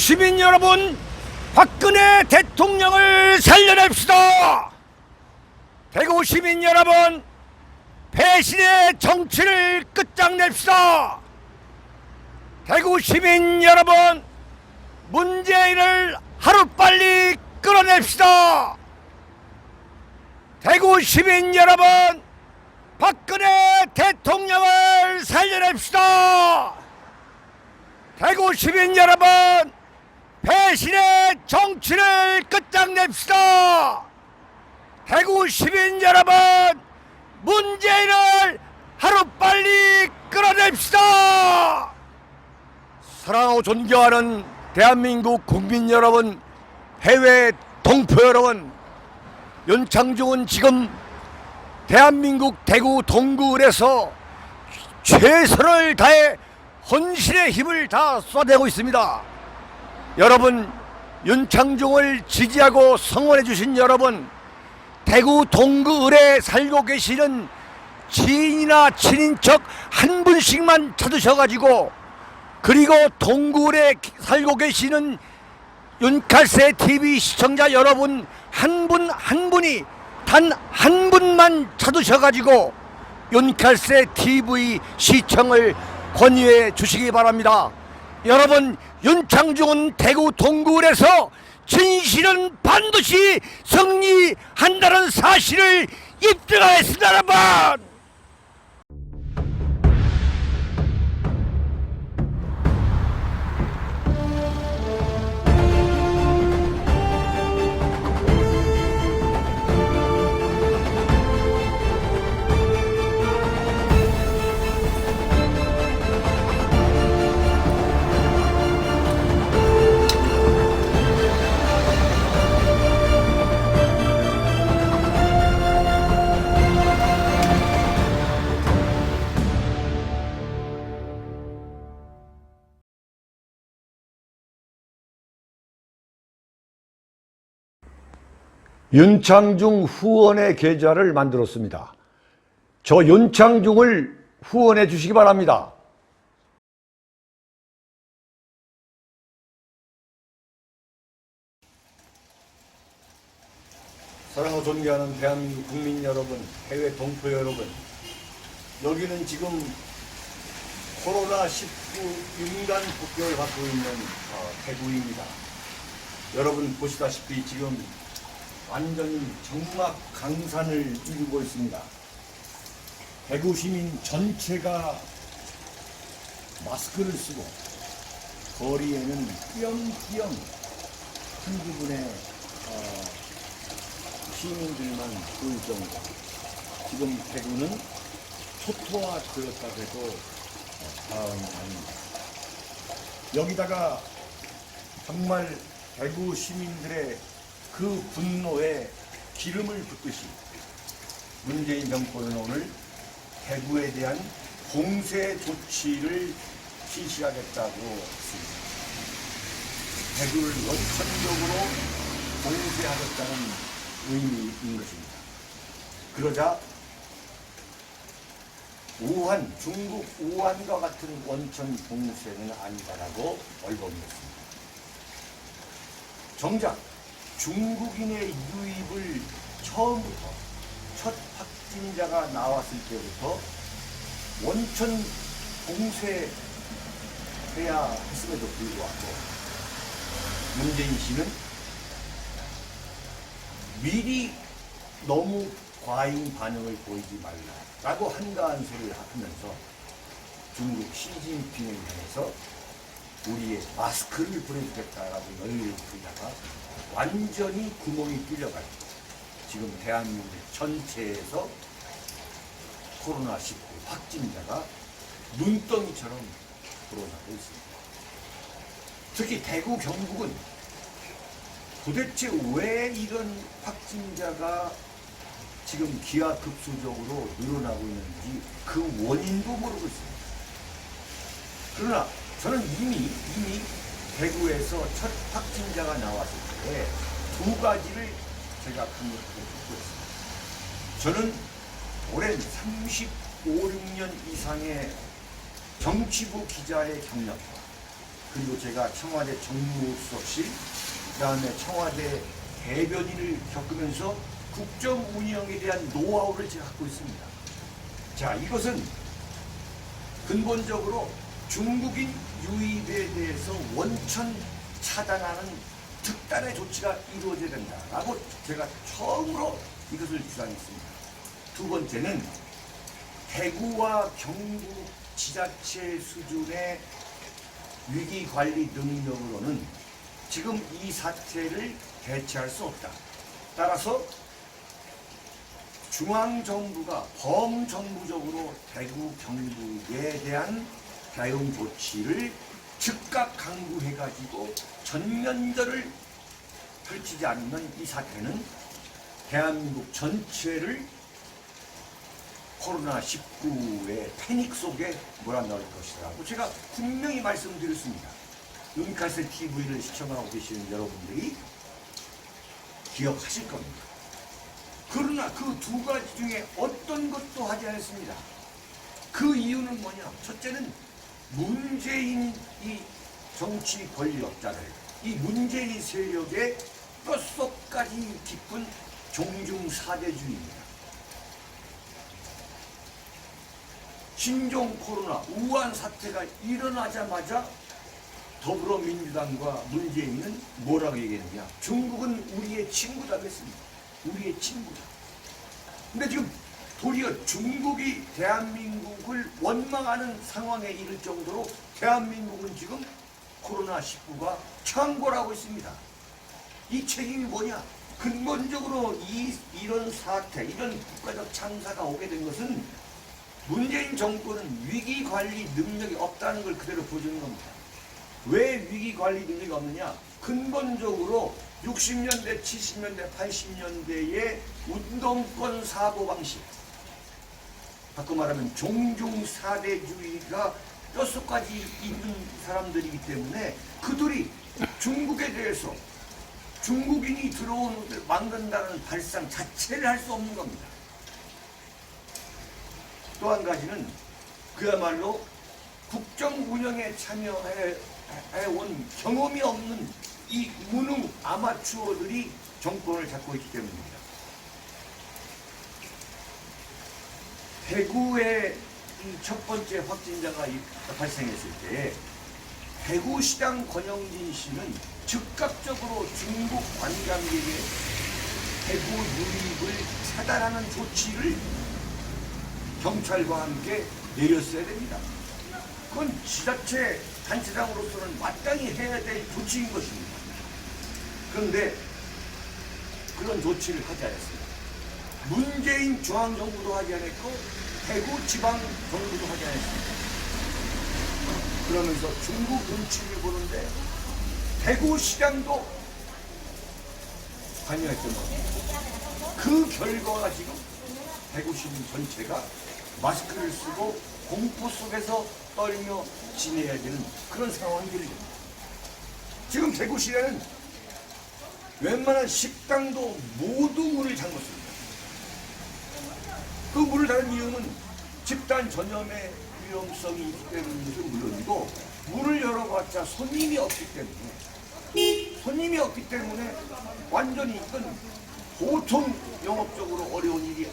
시민 여러분, 박근혜 대통령을 살려냅시다. 대구 시민 여러분, 배신의 정치를 끝장냅시다. 대구 시민 여러분, 문재인을 하루빨리 끌어냅시다. 대구 시민 여러분, 박근혜 대통령을 살려냅시다. 대구 시민 여러분, 배신의 정치를 끝장냅시다. 대구 시민 여러분, 문재인을 하루빨리 끌어냅시다. 사랑하고 존경하는 대한민국 국민 여러분, 해외 동포 여러분, 윤창중은 지금 대한민국 대구 동구을에서 최선을 다해 헌신의 힘을 다 쏟아내고 있습니다. 여러분 윤창중을 지지하고 성원해 주신 여러분 대구 동구 을에 살고 계시는 지인이나 친인척 한 분씩만 찾으셔가지고 그리고 동구을에 살고 계시는 윤칼세 TV 시청자 여러분 한분한 분이 단 한 분만 찾으셔가지고 윤칼세 TV 시청을 권유해 주시기 바랍니다. 여러분 윤창중은 대구 동구을에서 진실은 반드시 승리한다는 사실을 입증하였습니다 여 윤창중 후원의 계좌를 만들었습니다. 저 윤창중을 후원해 주시기 바랍니다. 사랑하고 존경하는 대한민국 국민 여러분, 해외 동포 여러분, 여기는 지금 코로나19 인간 폭격을 받고 있는 어, 대구입니다. 여러분 보시다시피 지금 완전히 정막 강산을 이루고 있습니다. 대구 시민 전체가 마스크를 쓰고 거리에는 띄엄띄엄 한두 분의 어, 시민들만 보일 정도. 지금 대구는 초토화 되었다 해도 과언이 아닙니다. 여기다가 정말 대구 시민들의 그 분노에 기름을 붓듯이 문재인 정권은 오늘 대구에 대한 공세 조치를 실시하겠다고 했습니다. 대구를 원천적으로 공세하겠다는 의미인 것입니다. 그러자 우한, 중국 우한과 같은 원천 공세는 아니다라고 얼버무렸습니다. 정작 중국인의 유입을 처음부터 첫 확진자가 나왔을 때부터 원천 공세해야 했음에도 불구하고 문재인 씨는 미리 너무 과잉 반응을 보이지 말라라고 한가한 소리를 하면서 중국 시진핑을 향해서 우리의 마스크를 보내주겠다라고 너희를 부리다가 완전히 구멍이 뚫려가지고 지금 대한민국 전체에서 코로나19 확진자가 눈덩이처럼 불어나고 있습니다. 특히 대구 경북은 도대체 왜 이런 확진자가 지금 기하급수적으로 늘어나고 있는지 그 원인도 모르고 있습니다. 그러나 저는 이미 이미 대구에서 첫 확진자가 나왔을 때 두 가지를 제가 강력하게 듣고 있습니다. 저는 오랜 35, 6년 이상의 정치부 기자의 경력과 그리고 제가 청와대 정무수석실, 그 다음에 청와대 대변인을 겪으면서 국정 운영에 대한 노하우를 제가 갖고 있습니다. 자, 이것은 근본적으로 중국인 유입에 대해서 원천 차단하는 특단의 조치가 이루어져야 된다라고 제가 처음으로 이것을 주장했습니다. 두 번째는 대구와 경북 지자체 수준의 위기 관리 능력으로는 지금 이 사태를 대처할 수 없다. 따라서 중앙정부가 범정부적으로 대구 경북에 대한 대응 조치를 즉각 강구해가지고 전면전을 펼치지 않으면 이 사태는 대한민국 전체를 코로나19의 패닉 속에 몰아넣을 것이라고 제가 분명히 말씀드렸습니다. 눈카세 TV를 시청하고 계시는 여러분들이 기억하실 겁니다. 그러나 그 두 가지 중에 어떤 것도 하지 않았습니다. 그 이유는 뭐냐? 첫째는 문재인 이 정치 권력자들, 이 문재인 세력의 뼛속까지 깊은 종중 사대주의입니다. 신종 코로나 우한 사태가 일어나자마자 더불어민주당과 문재인은 뭐라고 얘기했느냐? 중국은 우리의 친구다 그랬습니다. 우리의 친구다. 근데 지금 도리어 중국이 대한민국을 원망하는 상황에 이를 정도로 대한민국은 지금 코로나19가 창궐하고 있습니다. 이 책임이 뭐냐? 근본적으로 이, 이런 사태, 이런 국가적 참사가 오게 된 것은 문재인 정권은 위기 관리 능력이 없다는 걸 그대로 보여주는 겁니다. 왜 위기 관리 능력이 없느냐? 근본적으로 60년대, 70년대, 80년대의 운동권 사고 방식, 바꿔 말하면 종중사대주의가 뼛속까지 있는 사람들이기 때문에 그들이 중국에 대해서 중국인이 들어오는 막는다는 발상 자체를 할 수 없는 겁니다. 또 한 가지는 그야말로 국정 운영에 참여해 온 경험이 없는 이 무능 아마추어들이 정권을 잡고 있기 때문입니다. 대구에 이 첫 번째 확진자가 이- 발생했을 때 대구시장 권영진 씨는 즉각적으로 중국 관광객의 대구 유입을 차단하는 조치를 경찰과 함께 내렸어야 됩니다. 그건 지자체 단체장으로서는 마땅히 해야 될 조치인 것입니다. 그런데 그런 조치를 하지 않았습니다. 문재인 중앙정부도 하지 않았고 대구 지방 정부도 하지 않았습니다. 그러면서 중국 눈치를 보는데 대구 시장도 관여했던 겁니다. 그 결과가 지금 대구 시민 전체가 마스크를 쓰고 공포 속에서 떨며 지내야 되는 그런 상황이 됩니다. 지금 대구시에는 웬만한 식당도 모두 문을 잠궜습니다. 그 문을 닫은 이유는 집단 전염의 위험성이 있기 때문인 물론이고 문을 열어봤자 손님이 없기 때문에 손님이 없기 때문에 완전히 이건 보통 영업적으로 어려운 일이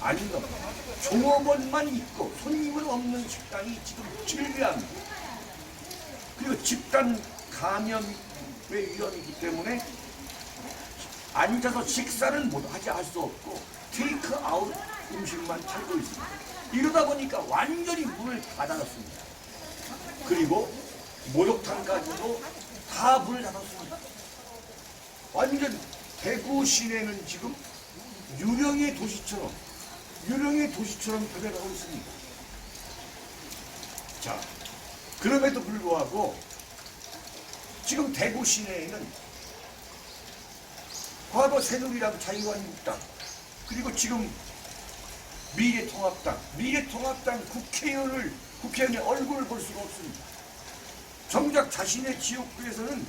아닌 겁니다. 종업원만 있고 손님은 없는 식당이 지금 즐비합니다. 그리고 집단 감염의 위험이기 때문에 앉아서 식사는 못 하지 할 수 없고 테이크 아웃 음식만 팔고 있습니다. 이러다 보니까 완전히 문을 닫아놨습니다. 그리고 목욕탕까지도 다 문을 닫았습니다. 완전 대구 시내는 지금 유령의 도시처럼 유령의 도시처럼 변해가고 있습니다. 자, 그럼에도 불구하고 지금 대구 시내에는 과거 새누리당 자유한국당 그리고 지금 미래통합당 미래통합당 국회의원을 국회의원의 얼굴을 볼 수가 없습니다. 정작 자신의 지역구에서는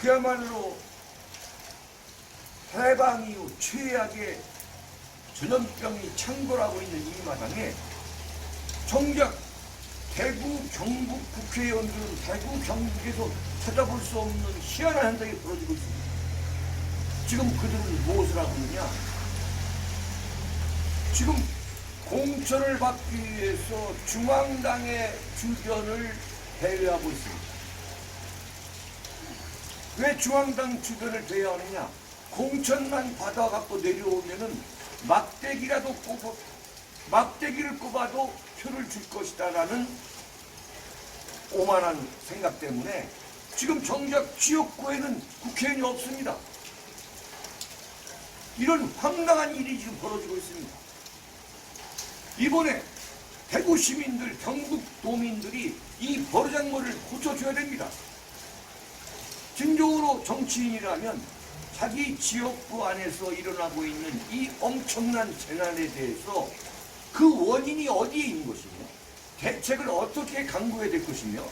그야말로 해방 이후 최악의 전염병이 창궐하고 있는 이 마당에 정작 대구 경북 국회의원들은 대구 경북에서 찾아볼 수 없는 희한한 현상이 벌어지고 있습니다. 지금 그들은 무엇을 하고 있느냐? 지금 공천을 받기 위해서 중앙당의 주변을 배회하고 있습니다. 왜 중앙당 주변을 배회하느냐? 공천만 받아갖고 내려오면은 막대기라도 꼽아, 막대기를 꼽아도 표를 줄 것이다라는 오만한 생각 때문에 지금 정작 지역구에는 국회의원이 없습니다. 이런 황당한 일이 지금 벌어지고 있습니다. 이번에 대구 시민들, 경북 도민들이 이 버르장머를 고쳐줘야 됩니다. 진정으로 정치인이라면 자기 지역구 안에서 일어나고 있는 이 엄청난 재난에 대해서 그 원인이 어디에 있는 것이며 대책을 어떻게 강구해야 될 것이며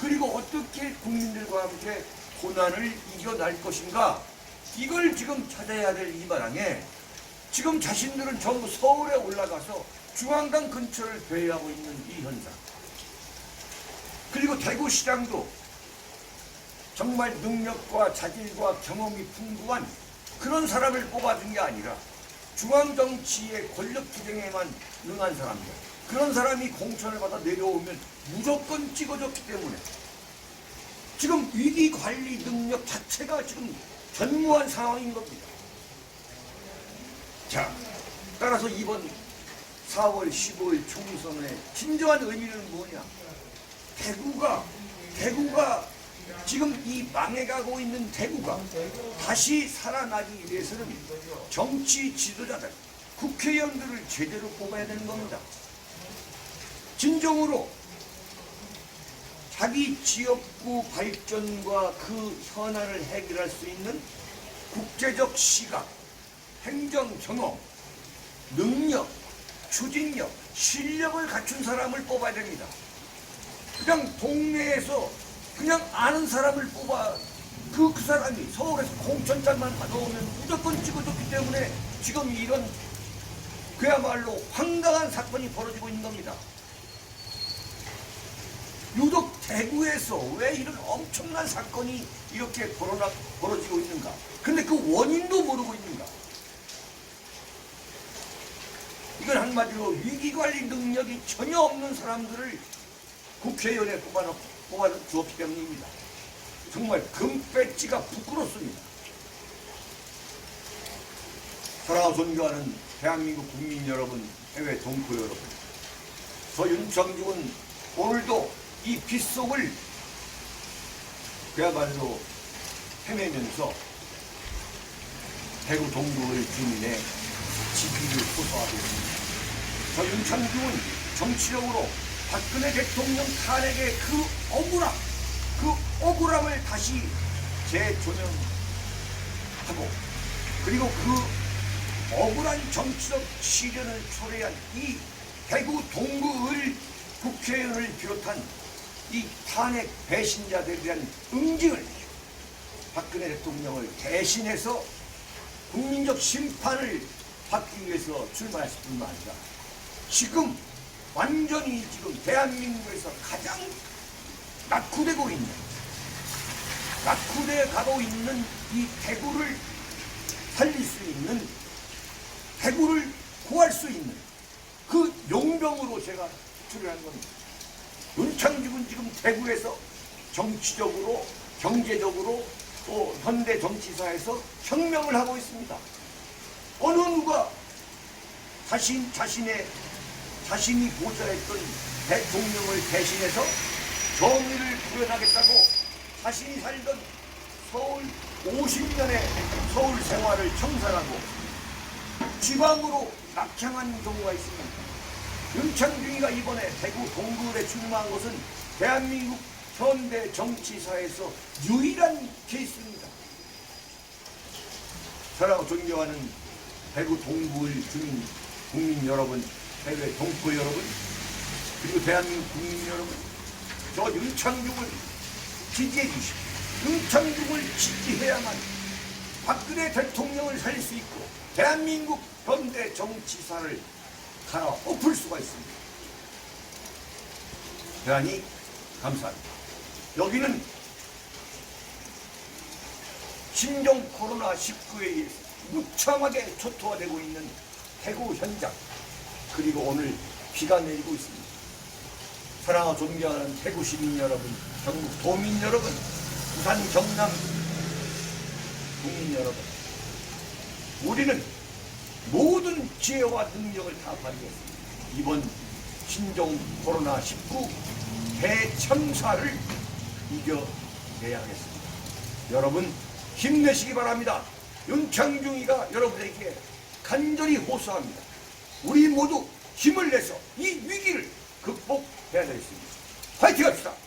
그리고 어떻게 국민들과 함께 고난을 이겨낼 것인가 이걸 지금 찾아야 될이 마당에 지금 자신들은 전부 서울에 올라가서 중앙당 근처를 배회하고 있는 이 현상 그리고 대구시장도 정말 능력과 자질과 경험이 풍부한 그런 사람을 뽑아준 게 아니라 중앙정치의 권력 투쟁에만 능한 사람들 그런 사람이 공천을 받아 내려오면 무조건 찍어줬기 때문에 지금 위기 관리 능력 자체가 지금 전무한 상황인 겁니다. 자, 따라서 이번 4월 15일 총선의 진정한 의미는 뭐냐? 대구가 대구가 지금 이 망해가고 있는 대구가 다시 살아나기 위해서는 정치 지도자들, 국회의원들을 제대로 뽑아야 되는 겁니다. 진정으로 자기 지역구 발전과 그 현안을 해결할 수 있는 국제적 시각, 행정 경험, 능력, 추진력, 실력을 갖춘 사람을 뽑아야 됩니다. 그냥 동네에서 그냥 아는 사람을 뽑아 그, 그 사람이 서울에서 공천장만 받아오면 무조건 찍어줬기 때문에 지금 이런 그야말로 황당한 사건이 벌어지고 있는 겁니다. 유독 대구에서 왜 이런 엄청난 사건이 이렇게 벌어나, 벌어지고 있는가? 근데 그 원인도 모르고 있는가? 이건 한마디로 위기관리 능력이 전혀 없는 사람들을 국회의원에 뽑아, 뽑아 주었기 때문입니다. 정말 금배지가 부끄럽습니다. 사랑하고 존경하는 대한민국 국민 여러분, 해외 동포 여러분. 저 윤창중은 오늘도 이 빗속을 그야말로 헤매면서 대구 동구의 주민의 지기를 호소하고 있습니다. 저 윤창중은 정치적으로 박근혜 대통령 탄핵의 그 억울함, 그 억울함을 다시 재조명하고 그리고 그 억울한 정치적 시련을 초래한 이 대구 동구의 국회의원을 비롯한 이 탄핵 배신자들에 대한 응징을 박근혜 대통령을 대신해서 국민적 심판을 받기 위해서 출마했을 뿐만 아니라 지금 완전히 지금 대한민국에서 가장 낙후되고 있는 낙후돼 가고 있는 이 대구를 살릴 수 있는 대구를 구할 수 있는 그 용병으로 제가 출연한 겁니다. 윤창중은 지금 대구에서 정치적으로 경제적으로 또 현대 정치사에서 혁명을 하고 있습니다. 어느 누가 자신 자신의 자신이 보좌했던 대통령을 대신해서 정의를 구현하겠다고 자신이 살던 서울 50년의 서울 생활을 청산하고 지방으로 낙향한 경우가 있습니다. 윤창중이가 이번에 대구 동구에 출마한 것은 대한민국 현대 정치사에서 유일한 케이스입니다. 사랑하고 존경하는 대구 동구의 주민, 국민 여러분, 해외 동포 여러분, 그리고 대한민국 국민 여러분, 저 윤창중을 지지해 주십시오. 윤창중을 지지해야만 박근혜 대통령을 살릴 수 있고 대한민국 현대 정치사를 갈아 엎을 수가 있습니다. 대단히 감사합니다. 여기는 신종 코로나19에 무참하게 초토화되고 있는 대구 현장 그리고 오늘 비가 내리고 있습니다. 사랑하고 존경하는 대구 시민 여러분, 전국 도민 여러분, 부산 경남 국민 여러분, 우리는 모든 지혜와 능력을 다 발휘했습니다. 이번 신종 코로나19 대참사를 이겨내야 하겠습니다. 여러분 힘내시기 바랍니다. 윤창중이가 여러분에게 간절히 호소합니다. 우리 모두 힘을 내서 이 위기를 극복해야 되겠습니다. 화이팅!